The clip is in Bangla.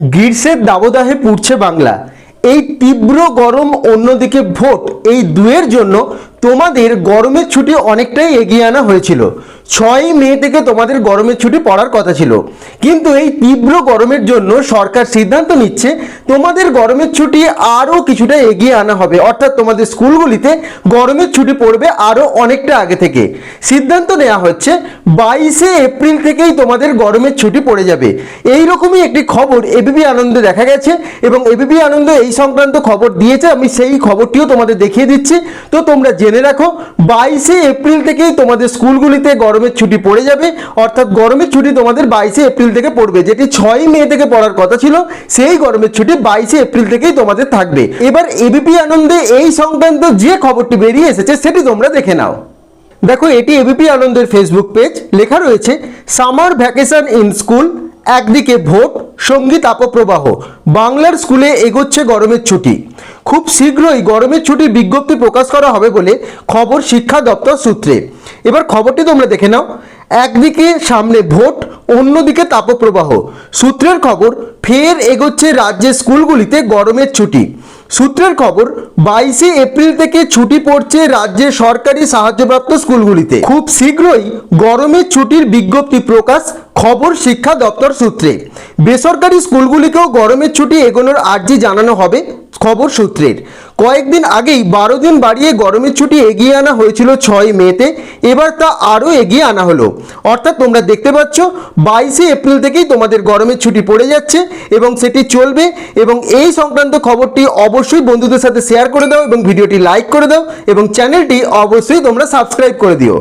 গ্রীষ্মের দাবদাহে পুড়ছে বাংলা। এই তীব্র গরম অন্যদিকে ভোট এই দুয়ের জন্য তোমাদের গরমের ছুটি অনেকটাই এগিয়ে আনা হয়েছিল। ছয়ই মে থেকে তোমাদের গরমের ছুটি পড়ার কথা ছিল। কিন্তু এই তীব্র গরমের জন্য সরকার সিদ্ধান্ত নিচ্ছে, তোমাদের গরমের ছুটি আরও কিছুটা এগিয়ে আনা হবে। অর্থাৎ তোমাদের স্কুলগুলিতে গরমের ছুটি পড়বে আরও অনেকটা আগে থেকে। সিদ্ধান্ত নেওয়া হচ্ছে, বাইশে এপ্রিল থেকেই তোমাদের গরমের ছুটি পড়ে যাবে। এই রকমই একটি খবর এবিপি আনন্দে দেখা গেছে এবং এবিপি আনন্দ এই সংক্রান্ত খবর দিয়েছে। আমি সেই খবরটিও তোমাদের দেখিয়ে দিচ্ছি। তো তোমরা জেনে রাখো, বাইশে এপ্রিল থেকেই তোমাদের স্কুলগুলিতে গরমের ছুটি পড়ে যাবে। অর্থাৎ গরমের ছুটি তোমাদের বাইশে এপ্রিল থেকে পড়বে। যেটি ছয়ই মে থেকে পড়ার কথা ছিল, সেই গরমের ছুটি বাইশে এপ্রিল থেকেই তোমাদের থাকবে। এবার এবিপি আনন্দে এই সংক্রান্ত যে খবরটি বেরিয়ে এসেছে, সেটি তোমরা দেখে নাও। দেখো, এটি এবিপি আনন্দের ফেসবুক পেজ লেখা রয়েছে সামার ভ্যাকেশন ইন স্কুল একদিকে ভোট সংগীত তাপপ্রবাহ বাংলার স্কুলে এগোচ্ছে গরমের ছুটি। খুব শীঘ্রই গরমের ছুটির বিজ্ঞপ্তি প্রকাশ করা হবে বলে খবর শিক্ষা দপ্তর সূত্রে। এবার খবরটি তোমরা দেখে নাও। একদিকে সামনে ভোট, অন্যদিকে তাপপ্রবাহ। সূত্রের খবর, ফের এগোচ্ছে রাজ্যের স্কুলগুলিতে গরমের ছুটি। সূত্রের খবর, বাইশে এপ্রিল থেকে ছুটি পড়ছে রাজ্যের সরকারি সাহায্যপ্রাপ্ত স্কুলগুলিতে। খুব শীঘ্রই গরমের ছুটির বিজ্ঞপ্তি প্রকাশ খবর শিক্ষা দপ্তর সূত্রে। বেসরকারি স্কুলগুলিকেও গরমের ছুটি এগোনোর আর্জি জানানো হবে খবর সূত্রের। কয়েকদিন আগেই বারো দিন বাড়িয়ে গরমের ছুটি এগিয়ে আনা হয়েছিল ছয় মেতে, এবার তা আরও এগিয়ে আনা হলো। অর্থাৎ তোমরা দেখতে পাচ্ছ, বাইশে এপ্রিল থেকেই তোমাদের গরমের ছুটি পড়ে যাচ্ছে এবং সেটি চলবে এবং এই সংক্রান্ত খবরটি অবশ্যই বন্ধুদের সাথে শেয়ার করে দাও এবং ভিডিওটি লাইক করে দাও এবং চ্যানেলটি অবশ্যই তোমরা সাবস্ক্রাইব করে দিও।